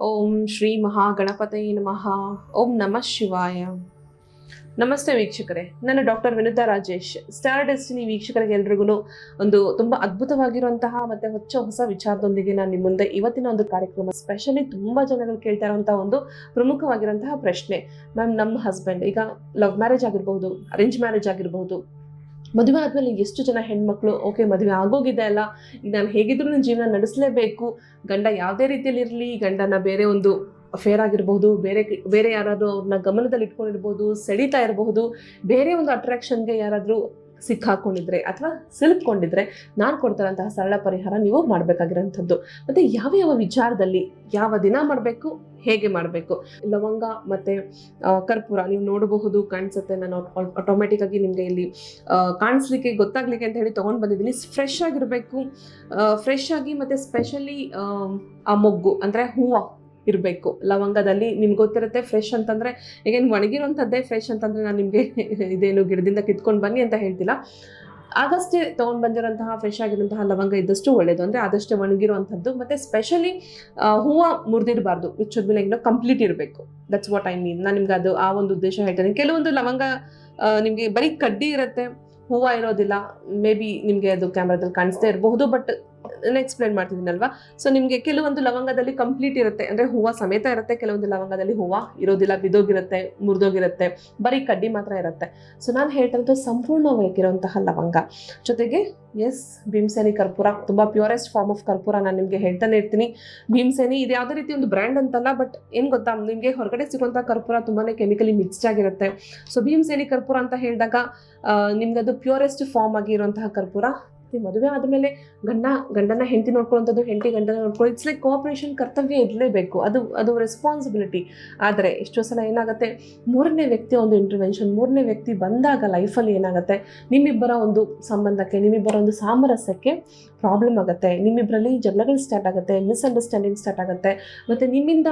ಓಂ ಶ್ರೀ ಮಹಾಗಣಪತೈ ನಮಃ. ಓಂ ನಮಃ ಶಿವಾಯ. ನಮಸ್ತೆ ವೀಕ್ಷಕರೇ. ನಾನು doctor Vinutha Rajesh. Star destiny ವೀಕ್ಷಕರಿಗೆ ಎಲ್ರಿಗೂ ಒಂದು ತುಂಬ ಅದ್ಭುತವಾಗಿರುವಂತಹ ಮತ್ತೆ ಹೊಚ್ಚ ಹೊಸ ವಿಚಾರದೊಂದಿಗೆ ನಾನು ನಿಮ್ಮ ಮುಂದೆ ಇವತ್ತಿನ ಒಂದು ಕಾರ್ಯಕ್ರಮ ಸ್ಪೆಷಲಿ ತುಂಬ ಜನಗಳು ಕೇಳ್ತಾ ಇರುವಂತಹ ಒಂದು ಪ್ರಮುಖವಾಗಿರುವಂತಹ ಪ್ರಶ್ನೆ. ಮ್ಯಾಮ್ ನಮ್ಮ ಹಸ್ಬೆಂಡ್ ಈಗ ಲವ್ ಮ್ಯಾರೇಜ್ ಆಗಿರ್ಬಹುದು ಅರೇಂಜ್ ಮ್ಯಾರೇಜ್ ಆಗಿರ್ಬಹುದು ಮದುವೆ ಆದಮೇಲೆ ಎಷ್ಟು ಜನ ಹೆಣ್ಮಕ್ಳು ಓಕೆ ಮದುವೆ ಆಗೋಗಿದೆ ಅಲ್ಲ, ಈಗ ನಾನು ಹೇಗಿದ್ರು ನನ್ನ ಜೀವನ ನಡೆಸಲೇಬೇಕು. ಗಂಡ ಯಾವುದೇ ರೀತಿಯಲ್ಲಿ ಇರಲಿ, ಗಂಡನ ಬೇರೆ ಒಂದು ಫೇರ್ ಆಗಿರಬಹುದು, ಬೇರೆ ಬೇರೆ ಯಾರಾದರೂ ಅವ್ರನ್ನ ಗಮನದಲ್ಲಿ ಇಟ್ಕೊಂಡಿರ್ಬೋದು ಸೆಳೀತಾ ಇರಬಹುದು, ಬೇರೆ ಒಂದು ಅಟ್ರಾಕ್ಷನ್ಗೆ ಯಾರಾದರೂ ಸಿಕ್ಕಾಕೊಂಡಿದ್ರೆ ಅಥವಾ ಸಿಲುಕೊಂಡಿದ್ರೆ ನಾನು ಕೊಡ್ತಾರಂತಹ ಸರಳ ಪರಿಹಾರ ನೀವು ಮಾಡಬೇಕಾಗಿರೋಂಥದ್ದು. ಮತ್ತು ಯಾವ ಯಾವ ವಿಚಾರದಲ್ಲಿ ಯಾವ ದಿನ ಮಾಡಬೇಕು, ಹೇಗೆ ಮಾಡಬೇಕು? ಲವಂಗ ಮತ್ತು ಕರ್ಪೂರ ನೀವು ನೋಡಬಹುದು, ಕಾಣಿಸುತ್ತೆ. ನಾನು ಆಟೋಮೆಟಿಕ್ ಆಗಿ ನಿಮಗೆ ಇಲ್ಲಿ ಕಾಣಿಸ್ಲಿಕ್ಕೆ ಗೊತ್ತಾಗ್ಲಿಕ್ಕೆ ಅಂತ ಹೇಳಿ ತೊಗೊಂಡು ಬಂದಿದ್ದೀನಿ. ಫ್ರೆಶ್ ಆಗಿರಬೇಕು. ಫ್ರೆಶ್ ಆಗಿ ಮತ್ತು ಸ್ಪೆಷಲಿ ಆ ಮೊಗ್ಗು, ಅಂದರೆ ಹೂವು. ಇರಬೇಕು. ಲವಂಗದಲ್ಲಿ ನಿಮ್ಗೆ ಗೊತ್ತಿರುತ್ತೆ ಫ್ರೆಶ್ ಅಂತಂದರೆ ಈಗೇನು ಒಣಗಿರೋಂಥದ್ದೇ ಫ್ರೆಶ್ ಅಂತಂದರೆ ನಾನು ನಿಮಗೆ ಇದೇನು ಗಿಡದಿಂದ ಕಿತ್ಕೊಂಡು ಬನ್ನಿ ಅಂತ ಹೇಳ್ತಿಲ್ಲ. ಆಗಷ್ಟೇ ತೊಗೊಂಡು ಬಂದಿರೋಂತಹ ಫ್ರೆಶ್ ಆಗಿರುವಂತಹ ಲವಂಗ ಇದ್ದಷ್ಟು ಒಳ್ಳೆಯದು ಅಂದರೆ ಆದಷ್ಟೇ ಒಣಗಿರುವಂಥದ್ದು. ಮತ್ತು ಸ್ಪೆಷಲಿ ಹೂವು ಮುರಿದಿರಬಾರ್ದು. ವಿಚ್ ಮೇಲೆ ಏನೋ ಕಂಪ್ಲೀಟ್ ಇರಬೇಕು. ದಟ್ಸ್ ವಾಟ್ ಐ ಮೀನ್ ನಾನು ನಿಮ್ಗೆ ಅದು ಆ ಒಂದು ಉದ್ದೇಶ ಹೇಳ್ತೇನೆ. ಕೆಲವೊಂದು ಲವಂಗ ನಿಮಗೆ ಬರೀ ಕಡ್ಡಿ ಇರುತ್ತೆ. ಹೂವು ಇರೋದಿಲ್ಲ. ಮೇ ಬಿ ನಿಮಗೆ ಅದು ಕ್ಯಾಮ್ರಾದಲ್ಲಿ ಕಾಣಿಸ್ತಾ ಇರಬಹುದು ಬಟ್ ಎಕ್ಸ್ಪ್ಲೈನ್ ಮಾಡ್ತಿದ್ದೀನಲ್ವಾ? ಸೊ ನಿಮಗೆ ಕೆಲವೊಂದು ಲವಂಗದಲ್ಲಿ ಕಂಪ್ಲೀಟ್ ಇರುತ್ತೆ. ಅಂದರೆ ಹೂವು ಸಮೇತ ಇರುತ್ತೆ, ಕೆಲವೊಂದು ಲವಂಗದಲ್ಲಿ ಹೂವು ಇರೋದಿಲ್ಲ, ಬಿದೋಗಿರುತ್ತೆ, ಮುರಿದೋಗಿರುತ್ತೆ, ಬರೀ ಕಡ್ಡಿ ಮಾತ್ರ ಇರುತ್ತೆ. ಸೊ ನಾನು ಹೇಳ್ತಿರೋದು ಸಂಪೂರ್ಣವಾಗಿರುವಂತಹ ಲವಂಗ. ಜೊತೆಗೆ ಎಸ್ ಭೀಮಸೇನಿ ಕರ್ಪೂರ, ತುಂಬ ಪ್ಯೂರೆಸ್ಟ್ ಫಾರ್ಮ್ ಆಫ್ ಕರ್ಪೂರ ನಾನು ನಿಮಗೆ ಹೇಳ್ತಾನೆ ಇರ್ತೀನಿ. ಭೀಮಸೇನಿ ಇದು ಯಾವುದೇ ರೀತಿ ಒಂದು ಬ್ರ್ಯಾಂಡ್ ಅಂತಲ್ಲ ಬಟ್ ಏನು ಗೊತ್ತಾ, ನಿಮಗೆ ಹೊರಗಡೆ ಸಿಗುವಂಥ ಕರ್ಪೂರ ತುಂಬಾ ಕೆಮಿಕಲಿ ಮಿಕ್ಸ್ಡ್ ಆಗಿರುತ್ತೆ. ಸೊ ಭೀಮಸೇನಿ ಕರ್ಪೂರ ಅಂತ ಹೇಳಿದಾಗ ನಿಮ್ಗೆ ಅದು ಪ್ಯೂರೆಸ್ಟ್ ಫಾರ್ಮ್ ಆಗಿರುವಂತಹ ಕರ್ಪೂರ ಮದುವೆ ಆದಮೇಲೆ ಗಂಡ, ಗಂಡನ ಹೆಂಡತಿ ನೋಡ್ಕೊಳ್ಳೋಂಥದ್ದು, ಹೆಂಡತಿ ಗಂಡನ ನೋಡ್ಕೊಳ್ಳೋ ಇಟ್ಸ್ ಲೈಕ್ ಕೋಆಪ್ರೇಷನ್ ಕರ್ತವ್ಯ ಇರಲೇಬೇಕು. ಅದು ಅದು ರೆಸ್ಪಾನ್ಸಿಬಿಲಿಟಿ ಆದರೆ ಎಷ್ಟೋ ಸಲ ಏನಾಗುತ್ತೆ, ಮೂರನೇ ವ್ಯಕ್ತಿ ಒಂದು ಇಂಟರ್ವೆನ್ಷನ್ ಮೂರನೇ ವ್ಯಕ್ತಿ ಬಂದಾಗ ಲೈಫಲ್ಲಿ ಏನಾಗುತ್ತೆ, ನಿಮ್ಮಿಬ್ಬರ ಒಂದು ಸಂಬಂಧಕ್ಕೆ, ನಿಮ್ಮಿಬ್ಬರ ಒಂದು ಸಾಮರಸ್ಯಕ್ಕೆ ಪ್ರಾಬ್ಲಮ್ ಆಗುತ್ತೆ. ನಿಮ್ಮಿಬ್ಬರಲ್ಲಿ ಜಗಳಗಳು ಸ್ಟಾರ್ಟ್ ಆಗುತ್ತೆ ಮಿಸ್ಅಂಡರ್ಸ್ಟ್ಯಾಂಡಿಂಗ್ ಸ್ಟಾರ್ಟ್ ಆಗುತ್ತೆ. ಮತ್ತು ನಿಮ್ಮಿಂದ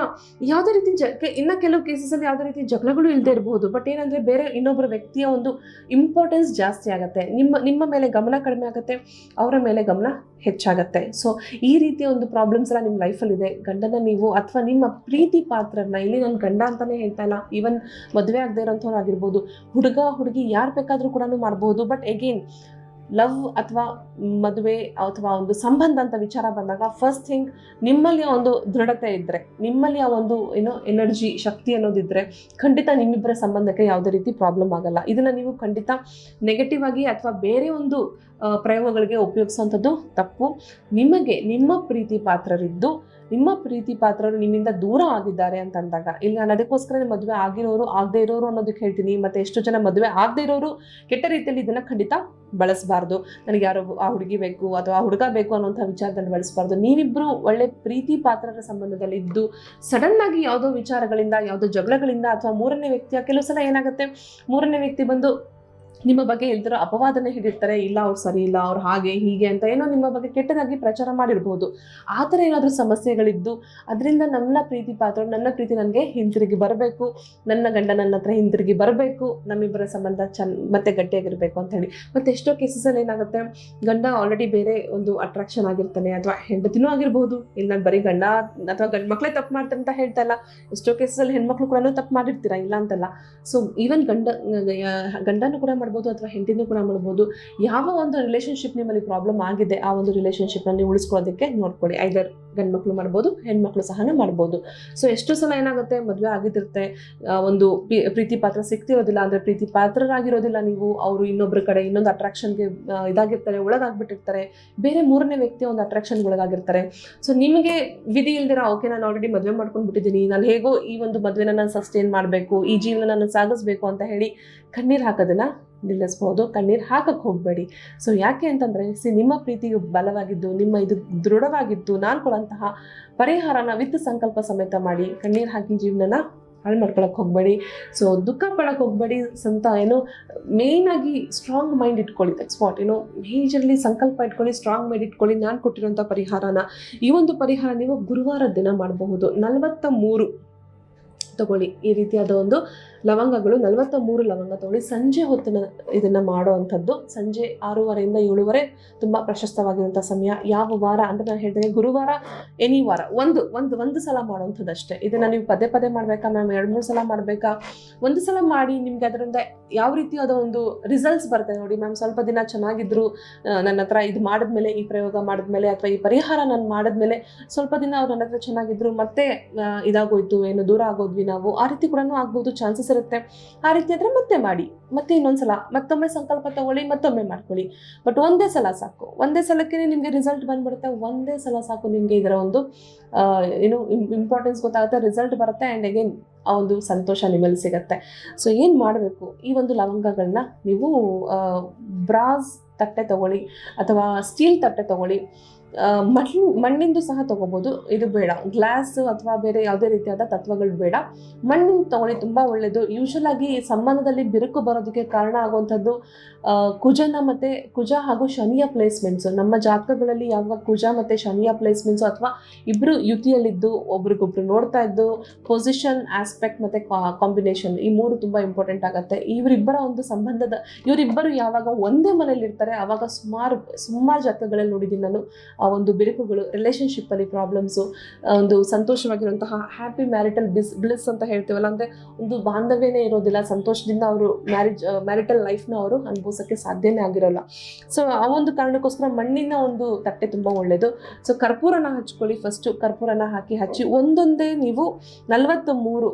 ಯಾವುದೇ ರೀತಿ ಜ ಇನ್ನು ಕೆಲವು ಕೇಸಸಲ್ಲಿ ಯಾವುದೇ ರೀತಿ ಜಗಳಗಳು ಇಲ್ಲದೆ ಇರಬಹುದು ಬಟ್ ಏನಂದರೆ ಬೇರೆ ಇನ್ನೊಬ್ಬರ ವ್ಯಕ್ತಿಯ ಒಂದು ಇಂಪಾರ್ಟೆನ್ಸ್ ಜಾಸ್ತಿ ಆಗುತ್ತೆ. ನಿಮ್ಮ ನಿಮ್ಮ ಮೇಲೆ ಗಮನ ಕಡಿಮೆ ಆಗುತ್ತೆ. ಅವರ ಮೇಲೆ ಗಮನ ಹೆಚ್ಚಾಗತ್ತೆ. ಸೊ ಈ ರೀತಿಯ ಒಂದು ಪ್ರಾಬ್ಲಮ್ಸ್ ಎಲ್ಲ ನಿಮ್ಮ ಲೈಫಲ್ಲಿದೆ ಗಂಡನ ನೀವು ಅಥವಾ ನಿಮ್ಮ ಪ್ರೀತಿ ಪಾತ್ರನ, ಇಲ್ಲಿ ನಾನು ಗಂಡ ಅಂತಲೇ ಹೇಳ್ತಾ ಇಲ್ಲ. ಈವನ್ ಮದುವೆ ಆಗದೆ ಇರೋಂಥವ್ರು ಆಗಿರ್ಬೋದು. ಹುಡುಗ, ಹುಡುಗಿ ಯಾರು ಬೇಕಾದರೂ ಕೂಡ ಮಾಡ್ಬೋದು. ಬಟ್ ಎಗೇನ್ ಲವ್ ಅಥವಾ ಮದುವೆ ಅಥವಾ ಒಂದು ಸಂಬಂಧ ಅಂತ ವಿಚಾರ ಬಂದಾಗ ಫಸ್ಟ್ ಥಿಂಗ್ ನಿಮ್ಮಲ್ಲಿ ಒಂದು ದೃಢತೆ ಇದ್ದರೆ ನಿಮ್ಮಲ್ಲಿ ಆ ಒಂದು ಏನೋ ಎನರ್ಜಿ ಶಕ್ತಿ ಅನ್ನೋದಿದ್ದರೆ ಖಂಡಿತ ನಿಮ್ಮಿಬ್ಬರ ಸಂಬಂಧಕ್ಕೆ ಯಾವುದೇ ರೀತಿ ಪ್ರಾಬ್ಲಮ್ ಆಗಲ್ಲ. ಇದನ್ನು ನೀವು ಖಂಡಿತ ನೆಗೆಟಿವ್ ಆಗಿ ಅಥವಾ ಬೇರೆ ಒಂದು ಪ್ರಯೋಗಗಳಿಗೆ ಉಪಯೋಗಿಸುವಂಥದ್ದು ತಪ್ಪು. ನಿಮಗೆ ನಿಮ್ಮ ಪ್ರೀತಿ ಪಾತ್ರರಿದ್ದು, ನಿಮ್ಮ ಪ್ರೀತಿ ಪಾತ್ರರು ನಿಮ್ಮಿಂದ ದೂರ ಆಗಿದ್ದಾರೆ ಅಂತ ಅಂದಾಗ, ಇಲ್ಲಿ ನಾನು ಅದಕ್ಕೋಸ್ಕರ ಮದುವೆ ಆಗಿರೋರು, ಆಗದೆ ಇರೋರು ಅನ್ನೋದಕ್ಕೆ ಹೇಳ್ತೀನಿ, ಮತ್ತು ಎಷ್ಟು ಜನ ಮದುವೆ ಆಗದೆ ಇರೋರು ಕೆಟ್ಟ ರೀತಿಯಲ್ಲಿ ಇದನ್ನು ಖಂಡಿತ ಬಳಸಬಾರ್ದು. ನನಗೆ ಯಾರೋ ಆ ಹುಡುಗಿ ಬೇಕು ಅಥವಾ ಆ ಹುಡುಗ ಬೇಕು ಅನ್ನೋಂಥ ವಿಚಾರದಲ್ಲಿ ಬಳಸಬಾರ್ದು. ನೀವಿಬ್ಬರು ಒಳ್ಳೆ ಪ್ರೀತಿ ಪಾತ್ರರ ಸಂಬಂಧದಲ್ಲಿ ಇದ್ದು ಸಡನ್ ಆಗಿ ಯಾವುದೋ ವಿಚಾರಗಳಿಂದ, ಯಾವುದೋ ಜಗಳಗಳಿಂದ ಅಥವಾ ಮೂರನೇ ವ್ಯಕ್ತಿಯ ಕೆಲವು ಸಲ ಏನಾಗುತ್ತೆ, ಮೂರನೇ ವ್ಯಕ್ತಿ ಬಂದು ನಿಮ್ಮ ಬಗ್ಗೆ ಇಲ್ದಿರೋ ಅಪವಾದನೆ ಹಿಡಿರ್ತಾರೆ, ಇಲ್ಲ ಅವ್ರು ಸರಿ ಇಲ್ಲ, ಅವ್ರು ಹಾಗೆ ಹೀಗೆ ಅಂತ ಏನೋ ನಿಮ್ಮ ಬಗ್ಗೆ ಕೆಟ್ಟದಾಗಿ ಪ್ರಚಾರ ಮಾಡಿರ್ಬೋದು. ಆ ಥರ ಏನಾದರೂ ಸಮಸ್ಯೆಗಳಿದ್ದು, ಅದರಿಂದ ನನ್ನ ಪ್ರೀತಿ ಪಾತ್ರ, ನನ್ನ ಪ್ರೀತಿ ನನಗೆ ಹಿಂತಿರುಗಿ ಬರಬೇಕು, ನನ್ನ ಗಂಡ ನನ್ನ ಹತ್ರ ಹಿಂತಿರುಗಿ ಬರಬೇಕು, ನಮ್ಮಿಬ್ಬರ ಸಂಬಂಧ ಚೆನ್ನ ಮತ್ತೆ ಗಟ್ಟಿಯಾಗಿರಬೇಕು ಅಂತ ಹೇಳಿ. ಮತ್ತು ಎಷ್ಟೋ ಕೇಸಸಲ್ಲಿ ಏನಾಗುತ್ತೆ, ಗಂಡ ಆಲ್ರೆಡಿ ಬೇರೆ ಒಂದು ಅಟ್ರಾಕ್ಷನ್ ಆಗಿರ್ತಾನೆ ಅಥವಾ ಹೆಂಡತಿನೂ ಆಗಿರ್ಬೋದು, ಇಲ್ಲ ನಾನು ಬರೀ ಗಂಡ ಅಥವಾ ಗಂಡು ಮಕ್ಕಳೇ ತಪ್ಪು ಮಾಡ್ತಾರೆ ಅಂತ ಹೇಳ್ತಾ ಇಲ್ಲ. ಎಷ್ಟೋ ಕೇಸಲ್ಲಿ ಹೆಣ್ಮಕ್ಳು ಕೂಡ ತಪ್ಪು ಮಾಡಿರ್ತೀರಾ, ಇಲ್ಲ ಅಂತಲ್ಲ. ಸೊ ಈವನ್ ಗಂಡ ಗಂಡನೂ ಕೂಡ ಮಾಡ್ಬೋದು ಅಥವಾ ಹೆಂಡತಿನೂ ಕೂಡ ಮಾಡ್ಬೋದು, ಯಾವ ಒಂದು ರಿಲೇಷನ್ಶಿಪ್ ನಿಮ್ಮಲ್ಲಿ ಪ್ರಾಬ್ಲಮ್ ಆಗಿದೆ, ಆ ಒಂದು ರಿಲೇಷನ್ಶಿಪ್ನ ನೀವು ಉಳಿಸ್ಕೊಳ್ಳೋದಕ್ಕೆ ನೋಡ್ಕೊಳ್ಳಿ. ಐದರ್ ಗಂಡು ಮಕ್ಕಳು ಮಾಡ್ಬೋದು, ಹೆಣ್ಮಕ್ಳು ಸಹ ಮಾಡ್ಬೋದು. ಸೊ ಎಷ್ಟು ಸಲ ಏನಾಗುತ್ತೆ? ಮದುವೆ ಆಗಿದ್ದಿರುತ್ತೆ. ಒಂದು ಪ್ರೀತಿ ಪಾತ್ರ ಸಿಗ್ತಿರೋದಿಲ್ಲ ಅಂದರೆ ಪ್ರೀತಿ ಪಾತ್ರರಾಗಿರೋದಿಲ್ಲ ನೀವು. ಅವರು ಇನ್ನೊಬ್ಬರ ಕಡೆ ಇನ್ನೊಂದು ಅಟ್ರಾಕ್ಷನ್ಗೆ ಇದಾಗಿರ್ತಾರೆ, ಒಳಗಾಗ್ಬಿಟ್ಟಿರ್ತಾರೆ. ಬೇರೆ ಮೂರನೇ ವ್ಯಕ್ತಿ ಒಂದು ಅಟ್ರಾಕ್ಷನ್ಗೆ ಒಳಗಾಗಿರ್ತಾರೆ. ಸೊ ನಿಮಗೆ ವಿಧಿ ಇಲ್ದಿರ, ಓಕೆ, ನಾನು ಆಲ್ರೆಡಿ ಮದುವೆ ಮಾಡ್ಕೊಂಡು ಬಿಟ್ಟಿದ್ದೀನಿ. ನಾನು ಹೇಗೋ ಈ ಒಂದು ಮದುವೆನ ನಾನು ಸಸ್ಟೈನ್ ಮಾಡಬೇಕು, ಈ ಜೀವನ ನಾನು ಸಾಗಿಸ್ಬೇಕು ಅಂತ ಹೇಳಿ ಕಣ್ಣೀರು ಹಾಕೋದನ್ನ ನಿಲ್ಲಿಸ್ಬೋದು. ಕಣ್ಣೀರು ಹಾಕಕ್ಕೆ ಹೋಗಬೇಡಿ. ಸೊ ಯಾಕೆ ಅಂತಂದರೆ, ಸಿ, ನಿಮ್ಮ ಪ್ರೀತಿಯು ಬಲವಾಗಿದ್ದು, ನಿಮ್ಮ ಇದು ದೃಢವಾಗಿದ್ದು, ನಾನು ಕೊಡೋಂತಹ ಪರಿಹಾರನ ವಿತ್ ಸಂಕಲ್ಪ ಸಮೇತ ಮಾಡಿ ಕಣ್ಣೀರು ಹಾಕಿ ಜೀವನನ ಹಾಳು ಮಾಡ್ಕೊಳಕ್ಕೆ ಹೋಗಬೇಡಿ. ಸೊ ದುಃಖ ಪಡಕ್ಕೆ ಹೋಗಬೇಡಿ ಏನು ಮೇಯ್ನಾಗಿ ಸ್ಟ್ರಾಂಗ್ ಮೈಂಡ್ ಇಟ್ಕೊಳ್ಳಿ ದಟ್ಸ್ ವಾಟ್ ಏನೋ ಮೇಜರ್ಲಿ ಸಂಕಲ್ಪ ಇಟ್ಕೊಳ್ಳಿ ಸ್ಟ್ರಾಂಗ್ ಮೈಂಡ್ ಇಟ್ಕೊಳ್ಳಿ, ನಾನು ಕೊಟ್ಟಿರೋಂಥ ಪರಿಹಾರನ. ಈ ಒಂದು ಪರಿಹಾರ ನೀವು ಗುರುವಾರ ದಿನ ಮಾಡಬಹುದು. ನಲವತ್ತ ಮೂರು. ತಗೊಳ್ಳಿ. ಈ ರೀತಿಯಾದ ಒಂದು ಲವಂಗಗಳು ನಲವತ್ತ ಮೂರು ಲವಂಗ ತಗೊಳ್ಳಿ. ಸಂಜೆ ಹೊತ್ತಿನ ಇದನ್ನು ಮಾಡುವಂಥದ್ದು. ಸಂಜೆ ಆರೂವರೆಯಿಂದ ಏಳುವರೆ ತುಂಬ ಪ್ರಶಸ್ತವಾಗಿರುವಂಥ ಸಮಯ. ಯಾವ ವಾರ ಅಂತ ನಾನು ಹೇಳಿದಂಗೆ ಗುರುವಾರ, ಎನಿ ವಾರ. ಒಂದು ಒಂದು ಒಂದು ಸಲ ಮಾಡುವಂಥದ್ದು ಅಷ್ಟೇ. ಇದನ್ನು ನೀವು ಪದೇ ಪದೇ ಮಾಡಬೇಕಾ ಮ್ಯಾಮ್? ಎರಡು, ಮೂರು ಸಲ ಮಾಡಬೇಕಾ? ಒಂದು ಸಲ ಮಾಡಿ ನಿಮಗೆ ಅದರಿಂದ ಯಾವ ರೀತಿಯಾದ ಒಂದು ರಿಸಲ್ಟ್ಸ್ ಬರ್ತದೆ ನೋಡಿ ಮ್ಯಾಮ್. ಸ್ವಲ್ಪ ದಿನ ಚೆನ್ನಾಗಿದ್ರು ನನ್ನ ಹತ್ರ ಇದು ಮಾಡಿದ್ಮೇಲೆ, ಈ ಪ್ರಯೋಗ ಮಾಡಿದ್ಮೇಲೆ ಅಥವಾ ಈ ಪರಿಹಾರ ನಾನು ಮಾಡಿದ್ಮೇಲೆ ಸ್ವಲ್ಪ ದಿನ ಅವ್ರು ನನ್ನ ಹತ್ರ ಚೆನ್ನಾಗಿದ್ರು, ಮತ್ತೆ ಇದಾಗೋಯ್ತು, ಏನು ದೂರ ಆಗೋದ್ವಿ ನಾವು ಆ ರೀತಿ ಕೂಡ ಆಗ್ಬೋದು ಚಾನ್ಸಸ್ ಇರುತ್ತೆ. ಆ ರೀತಿ ಆದರೆ ಮತ್ತೆ ಮಾಡಿ, ಮತ್ತೆ ಇನ್ನೊಂದ್ಸಲ ಮತ್ತೊಮ್ಮೆ ಸಂಕಲ್ಪ ತಗೊಳ್ಳಿ, ಮತ್ತೊಮ್ಮೆ ಮಾಡ್ಕೊಳ್ಳಿ. ಬಟ್ ಒಂದೇ ಸಲ ಸಾಕು. ಒಂದೇ ಸಲಕ್ಕೆ ನಿಮಗೆ ರಿಸಲ್ಟ್ ಬಂದ್ಬಿಡುತ್ತೆ. ಒಂದೇ ಸಲ ಸಾಕು ನಿಮಗೆ ಇದರ ಒಂದು ಏನು ಇಂಪಾರ್ಟೆನ್ಸ್ ಗೊತ್ತಾಗುತ್ತೆ ರಿಸಲ್ಟ್ ಬರುತ್ತೆ ಆ್ಯಂಡ್ ಅಗೇನ್ ಆ ಒಂದು ಸಂತೋಷ ನಿಮ್ಮಲ್ಲಿ ಸಿಗುತ್ತೆ. ಸೊ ಏನು ಮಾಡಬೇಕು? ಈ ಒಂದು ಲವಂಗಗಳನ್ನ ನೀವು ಬ್ರಾಸ್ ತಟ್ಟೆ ತಗೊಳ್ಳಿ ಅಥವಾ ಸ್ಟೀಲ್ ತಟ್ಟೆ ತಗೊಳ್ಳಿ. ಮಣ್ಣು, ಮಣ್ಣಿಂದು ಸಹ ತಗೋಬೋದು. ಇದು ಬೇಡ. ಗ್ಲಾಸ್ ಅಥವಾ ಬೇರೆ ಯಾವುದೇ ರೀತಿಯಾದ ತತ್ವಗಳು ಬೇಡ. ಮಣ್ಣಿಂದು ತಗೊಳ್ಳಿ, ತುಂಬ ಒಳ್ಳೆಯದು ಯೂಶಲ್ ಆಗಿ ಸಂಬಂಧದಲ್ಲಿ ಬಿರುಕು ಬರೋದಕ್ಕೆ ಕಾರಣ ಆಗುವಂಥದ್ದು ಕುಜನ ಮತ್ತು ಕುಜ ಹಾಗೂ ಶನಿಯ ಪ್ಲೇಸ್ಮೆಂಟ್ಸು ನಮ್ಮ ಜಾತಕಗಳಲ್ಲಿ ಯಾವಾಗ ಕುಜ ಮತ್ತು ಶನಿಯ ಪ್ಲೇಸ್ಮೆಂಟ್ಸು ಅಥವಾ ಇಬ್ಬರು ಯುತಿಯಲ್ಲಿದ್ದು, ಒಬ್ರಿಗೊಬ್ರು ನೋಡ್ತಾ ಇದ್ದು ಪೊಸಿಷನ್ ಆಸ್ಪೆಕ್ಟ್ ಮತ್ತು ಕಾಂಬಿನೇಷನ್ ಈ ಮೂರು ತುಂಬ ಇಂಪಾರ್ಟೆಂಟ್ ಆಗುತ್ತೆ. ಇವರಿಬ್ಬರ ಒಂದು ಸಂಬಂಧದ, ಇವರಿಬ್ಬರು ಯಾವಾಗ ಒಂದೇ ಮನೇಲಿ ಇರ್ತಾರೆ ಆವಾಗ ಸುಮಾರು ಸುಮಾರು ಜಾತಕಗಳಲ್ಲಿ ನೋಡಿದ್ದೀನಿ ನಾನು. ಆ ಒಂದು ಬಿರುಕುಗಳು ರಿಲೇಷನ್ಶಿಪ್ಪಲ್ಲಿ ಪ್ರಾಬ್ಲಮ್ಸು ಒಂದು ಸಂತೋಷವಾಗಿರುವಂತಹ ಹ್ಯಾಪಿ ಮ್ಯಾರಿಟಲ್ ಬಿಸ್ ಬ್ಲಿಸ್ ಅಂತ ಹೇಳ್ತೀವಲ್ಲ, ಅಂದರೆ ಒಂದು ಬಾಂಧವ್ಯನೇ ಇರೋದಿಲ್ಲ, ಸಂತೋಷದಿಂದ ಅವರು ಮ್ಯಾರೇಜ್ ಮ್ಯಾರಿಟಲ್ ಲೈಫ್ನ ಅವರು ಅನುಭವಿಸೋಕ್ಕೆ ಸಾಧ್ಯನೇ ಆಗಿರೋಲ್ಲ. ಸೊ ಆ ಒಂದು ಕಾರಣಕ್ಕೋಸ್ಕರ ಮಣ್ಣಿನ ಒಂದು ತಟ್ಟೆ ತುಂಬ ಒಳ್ಳೆಯದು ಸೊ ಕರ್ಪೂರನ ಹಚ್ಕೊಳ್ಳಿ ಫಸ್ಟು ಕರ್ಪೂರನ ಹಾಕಿ ಹಚ್ಚಿ, ಒಂದೊಂದೇ ನೀವು ನಲವತ್ತ ಮೂರು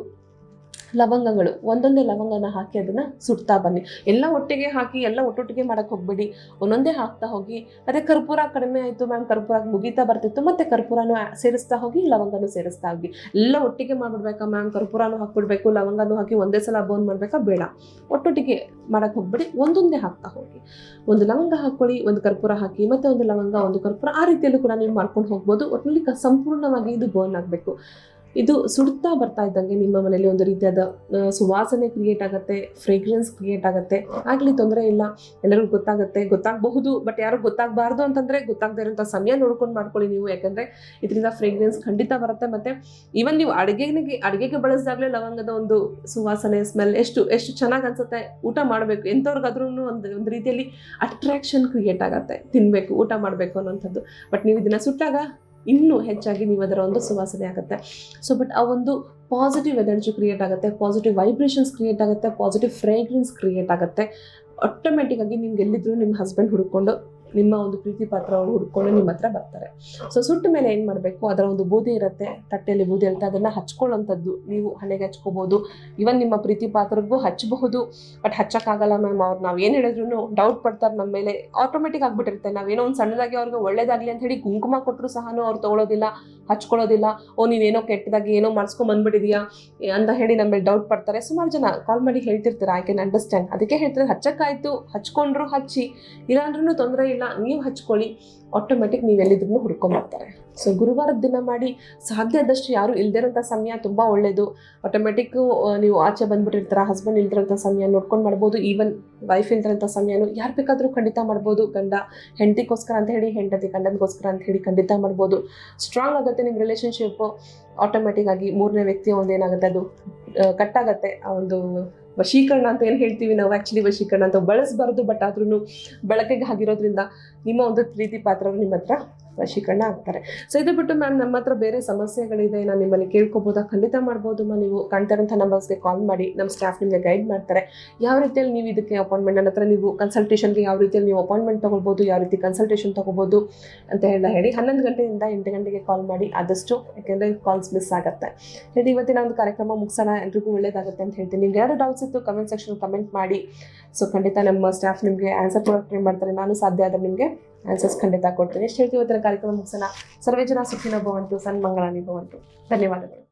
ಲವಂಗಗಳು, ಒಂದೊಂದೇ ಲವಂಗನ ಹಾಕಿ ಅದನ್ನು ಸುಡ್ತಾ ಬನ್ನಿ. ಎಲ್ಲ ಒಟ್ಟಿಗೆ ಹಾಕಿ, ಎಲ್ಲ ಒಟ್ಟೊಟ್ಟಿಗೆ ಮಾಡೋಕ್ಕೆ ಹೋಗ್ಬೇಡಿ. ಒಂದೊಂದೇ ಹಾಕ್ತಾ ಹೋಗಿ, ಮತ್ತೆ ಕರ್ಪೂರ ಕಡಿಮೆ ಆಯಿತು ಮ್ಯಾಮ್ ಕರ್ಪೂರ ಮುಗಿತಾ ಬರ್ತಿತ್ತು, ಮತ್ತೆ ಕರ್ಪೂರನೂ ಸೇರಿಸ್ತಾ ಹೋಗಿ, ಲವಂಗನೂ ಸೇರಿಸ್ತಾ ಹೋಗಿ. ಎಲ್ಲ ಒಟ್ಟಿಗೆ ಮಾಡಿಬಿಡ್ಬೇಕಾ ಮ್ಯಾಮ್ ಕರ್ಪೂರನೂ ಹಾಕ್ಬಿಡ್ಬೇಕು, ಲವಂಗನೂ ಹಾಕಿ ಒಂದೇ ಸಲ ಬೋನ್ ಮಾಡಬೇಕಾ? ಬೇಡ. ಒಟ್ಟೊಟ್ಟಿಗೆ ಮಾಡೋಕ್ಕೆ ಹೋಗ್ಬೇಡಿ, ಒಂದೊಂದೇ ಹಾಕ್ತಾ ಹೋಗಿ. ಒಂದು ಲವಂಗ ಹಾಕ್ಕೊಳ್ಳಿ ಒಂದು ಕರ್ಪೂರ ಹಾಕಿ, ಮತ್ತೆ ಒಂದು ಲವಂಗ, ಒಂದು ಕರ್ಪೂರ, ಆ ರೀತಿಯಲ್ಲೂ ಕೂಡ ನೀವು ಮಾಡ್ಕೊಂಡು ಹೋಗ್ಬೋದು. ಒಟ್ಟಿನಲ್ಲಿ ಸಂಪೂರ್ಣವಾಗಿ ಇದು ಬೋನ್ ಆಗಬೇಕು. ಇದು ಸುಡ್ತಾ ಬರ್ತಾ ಇದ್ದಂಗೆ ನಿಮ್ಮ ಮನೆಯಲ್ಲಿ ಒಂದು ರೀತಿಯಾದ ಸುವಾಸನೆ ಕ್ರಿಯೇಟ್ ಆಗುತ್ತೆ ಫ್ರೇಗ್ರೆನ್ಸ್ ಕ್ರಿಯೇಟ್ ಆಗುತ್ತೆ. ಆಗಲಿ ತೊಂದರೆ ಇಲ್ಲ. ಎಲ್ಲರಿಗೂ ಗೊತ್ತಾಗುತ್ತೆ. ಗೊತ್ತಾಗಬಹುದು ಬಟ್ ಯಾರು ಗೊತ್ತಾಗಬಾರ್ದು ಅಂತಂದರೆ ಗೊತ್ತಾಗದೇ ಇರೋಂಥ ಸಮಯ ನೋಡ್ಕೊಂಡು ಮಾಡ್ಕೊಳ್ಳಿ ನೀವು. ಯಾಕಂದರೆ ಇದರಿಂದ ಫ್ರೇಗ್ರೆನ್ಸ್ ಖಂಡಿತ ಬರುತ್ತೆ. ಮತ್ತು ಈವನ್ ನೀವು ಅಡುಗೆಗೆ ಅಡುಗೆಗೆ ಬಳಸಿದಾಗಲೇ ಲವಂಗದ ಒಂದು ಸುವಾಸನೆ ಸ್ಮೆಲ್ ಎಷ್ಟು ಎಷ್ಟು ಚೆನ್ನಾಗಿ ಅನ್ಸುತ್ತೆ. ಊಟ ಮಾಡಬೇಕು. ಎಂಥವ್ರಿಗಾದ್ರೂ ಒಂದು ಒಂದು ರೀತಿಯಲ್ಲಿ ಅಟ್ರಾಕ್ಷನ್ ಕ್ರಿಯೇಟ್ ಆಗುತ್ತೆ. ತಿನ್ನಬೇಕು ಊಟ ಮಾಡಬೇಕು ಅನ್ನೋಂಥದ್ದು. ಬಟ್ ನೀವು ಇದನ್ನು ಸುಟ್ಟಾಗ ಇನ್ನೂ ಹೆಚ್ಚಾಗಿ ನೀವು ಅದರ ಒಂದು ಸುವಾಸನೆ ಆಗುತ್ತೆ. ಸೊ ಬಟ್ ಆ ಒಂದು ಪಾಸಿಟಿವ್ ಎನರ್ಜಿ ಕ್ರಿಯೇಟ್ ಆಗುತ್ತೆ ಪಾಸಿಟಿವ್ ವೈಬ್ರೇಷನ್ಸ್ ಕ್ರಿಯೇಟ್ ಆಗುತ್ತೆ ಪಾಸಿಟಿವ್ ಫ್ರೇಗ್ರೆನ್ಸ್ ಕ್ರಿಯೇಟ್ ಆಗುತ್ತೆ. ಆಟೋಮೆಟಿಕ್ ಆಗಿ ನಿಮ್ಗೆ ಎಲ್ಲಿದ್ರು ನಿಮ್ಮ ಹಸ್ಬೆಂಡ್ ಹುಡ್ಕೊಂಡು ನಿಮ್ಮ ಒಂದು ಪ್ರೀತಿ ಪಾತ್ರವನ್ನು ಹುಡ್ಕೊಂಡು ನಿಮ್ಮ ಹತ್ರ ಬರ್ತಾರೆ. ಸೊ ಸುಟ್ಟ ಮೇಲೆ ಏನು ಮಾಡಬೇಕು? ಅದರ ಒಂದು ಬೂದಿ ಇರುತ್ತೆ. ತಟ್ಟೆಯಲ್ಲಿ ಬೂದಿ ಅಂತ ಅದನ್ನು ಹಚ್ಕೊಳ್ಳೋಂಥದ್ದು ನೀವು ಹಣೆಗೆ ಹಚ್ಕೋಬೋದು. ಇವನ್ ನಿಮ್ಮ ಪ್ರೀತಿ ಪಾತ್ರಗೂ ಹಚ್ಚಬಹುದು ಬಟ್ ಹಚ್ಚೋಕ್ಕಾಗಲ್ಲ ಮ್ಯಾಮ್ ಅವ್ರು. ನಾವು ಏನು ಹೇಳಿದ್ರು ಡೌಟ್ ಪಡ್ತಾರೆ ನಮ್ಮ ಮೇಲೆ. ಆಟೋಮೆಟಿಕ್ ಆಗಿಬಿಟ್ಟಿರುತ್ತೆ. ನಾವೇನೋ ಒಂದು ಸಣ್ಣದಾಗಿ ಅವ್ರಿಗೆ ಒಳ್ಳೇದಾಗಲಿ ಅಂತ ಹೇಳಿ ಕುಂಕುಮ ಕೊಟ್ಟರು ಸಹ ಅವ್ರು ತೊಗೊಳೋದಿಲ್ಲ, ಹಚ್ಕೊಳ್ಳೋದಿಲ್ಲ. ಓ ನೀವೇನೋ ಕೆಟ್ಟದಾಗಿ ಏನೋ ಮಾಡಿಸ್ಕೊಂಡ್ ಅಂತ ಹೇಳಿ ನಮ್ಮ ಮೇಲೆ ಡೌಟ್ ಪಡ್ತಾರೆ. ಸುಮಾರು ಜನ ಕಾಲ್ ಮಾಡಿ ಹೇಳ್ತಿರ್ತಾರೆ. ಐ ಕ್ಯಾನ್ ಅಂಡರ್ಸ್ಟ್ಯಾಂಡ್ ಅದಕ್ಕೆ ಹೇಳ್ತಾರೆ, ಹಚ್ಚಕ್ಕಾಯ್ತು. ಹಚ್ಕೊಂಡ್ರು ಹಚ್ಚಿ. ಇಲ್ಲಾಂದ್ರೂ ತೊಂದರೆ ನೀವು ಹಚ್ಕೊಳ್ಳಿ. ಆಟೋಮೆಟಿಕ್ ನೀವು ಎಲ್ಲಿದ್ರು ಹುಡ್ಕೊಂಬರ್ತಾರೆ ಸೊ ಗುರುವಾರದ ದಿನ ಮಾಡಿ ಸಾಧ್ಯ ಆದಷ್ಟು ಯಾರು ಇಲ್ದಿರೋಂಥ ಸಮಯ ತುಂಬ ಒಳ್ಳೆಯದು ಆಟೋಮೆಟಿಕ್ ನೀವು ಆಚೆ ಬಂದ್ಬಿಟ್ಟಿರ್ತಾರ ಹಸ್ಬೆಂಡ್ ಇಲ್ದಿರೋಂಥ ಸಮಯ ನೋಡ್ಕೊಂಡು ಮಾಡ್ಬೋದು. ಈವನ್ ವೈಫ್ ಇಲ್ದಿರೋಂಥ ಸಮಯನೂ ಯಾರು ಬೇಕಾದರೂ ಖಂಡಿತ ಮಾಡ್ಬೋದು. ಗಂಡ ಹೆಂಡತಿಗೋಸ್ಕರ ಅಂತ ಹೇಳಿ, ಹೆಂಡತಿ ಗಂಡನಿಗೋಸ್ಕರ ಅಂತ ಹೇಳಿ ಖಂಡಿತ ಮಾಡ್ಬೋದು. ಸ್ಟ್ರಾಂಗ್ ಆಗುತ್ತೆ ನಿಮ್ಮ ರಿಲೇಷನ್ಶಿಪ್ಪು ಆಟೋಮೆಟಿಕ್ ಆಗಿ ಮೂರನೇ ವ್ಯಕ್ತಿಯ ಒಂದು ಏನಾಗುತ್ತೆ ಅದು ಕಟ್ ಆಗುತ್ತೆ ಆ ಒಂದು ವಶೀಕರಣ ಅಂತ ಏನು ಹೇಳ್ತೀವಿ ನಾವು ಆ್ಯಕ್ಚುಲಿ ವಶೀಕರಣ ಅಂತ ಬಳಸಬಾರ್ದು ಬಟ್ ಆದ್ರೂ ಬಳಕೆಗೆ ಆಗಿರೋದ್ರಿಂದ ನಿಮ್ಮ ಒಂದು ಪ್ರೀತಿ ಪಾತ್ರರು ನಿಮ್ಮ ಹತ್ರ ವಶೀಕರಣ ಆಗ್ತಾರೆ. ಸೊ ಇದು ಬಿಟ್ಟು ಮ್ಯಾಮ್ ನಮ್ಮ ಹತ್ರ ಬೇರೆ ಸಮಸ್ಯೆಗಳಿದೆ, ನಾನು ನಿಮ್ಮಲ್ಲಿ ಕೇಳ್ಕೊಬೋದಾ? ಖಂಡಿತ ಮಾಡ್ಬೋದು ಮಾ ನೀವು ಕಾಣ್ತಾ ಇರೋಂಥ ನಂಬರ್ಸ್ಗೆ ಕಾಲ್ ಮಾಡಿ. ನಮ್ಮ ಸ್ಟಾಫ್ ನಿಮಗೆ ಗೈಡ್ ಮಾಡ್ತಾರೆ. ಯಾವ ರೀತಿಯಲ್ಲಿ ನೀವು ಇದಕ್ಕೆ ಅಪಾಯಿಂಟ್ಮೆಂಟ್ ನನ್ನ ಹತ್ರ ನೀವು ಕನ್ಸಲ್ಟೇಷನ್ಗೆ ಯಾವ ರೀತಿಯಲ್ಲಿ ನೀವು ಅಪಾಯಿಂಟ್ಮೆಂಟ್ ತೊಗೊಳ್ಬೋದು, ಯಾವ ರೀತಿ ಕನ್ಸಲ್ಟೇಷನ್ ತೊಗೋಬೋದು ಅಂತ ಹೇಳ ಹೇಳಿ. ಹನ್ನೊಂದು ಗಂಟೆಯಿಂದ ಎಂಟು ಗಂಟೆಗೆ ಕಾಲ್ ಮಾಡಿ. ಆದಷ್ಟು, ಯಾಕೆಂದರೆ ಕಾಲ್ಸ್ ಮಿಸ್ ಆಗುತ್ತೆ. ಹೇಳಿ, ಇವತ್ತಿನ ಒಂದು ಕಾರ್ಯಕ್ರಮ ಮುಗಿಸೋಣ? ಎಲ್ರಿಗೂ ಒಳ್ಳೇದಾಗುತ್ತೆ ಅಂತ ಹೇಳ್ತೀನಿ. ನಿಮ್ಗೆ ಯಾರು ಡೌಟ್ಸ್ ಇತ್ತು ಕಮೆಂಟ್ ಸೆಕ್ಷನ್ ಕಮೆಂಟ್ ಮಾಡಿ. ಸೊ ಖಂಡಿತ ನಮ್ಮ ಸ್ಟಾಫ್ ನಿಮಗೆ ಆನ್ಸರ್ ಕೊಡೋಕೆ ಮಾಡ್ತಾರೆ. ನಾನು ಸಾಧ್ಯ ಆದರೆ ನಿಮಗೆ ಆನ್ಸರ್ಸ್ ಖಂಡಿತ ಕೊಡ್ತೀನಿ ಎಷ್ಟು ಹೇಳ್ತೀವಿ ಇವತ್ತಿನ ಕಾರ್ಯಕ್ರಮ ಮುಗಿಸೋಣ. ಸರ್ವೇ ಜನ ಸುಖಿನ ಭವಂತು ಸನ್ಮಂಗಳ ಭವಂತು. ಧನ್ಯವಾದಗಳು.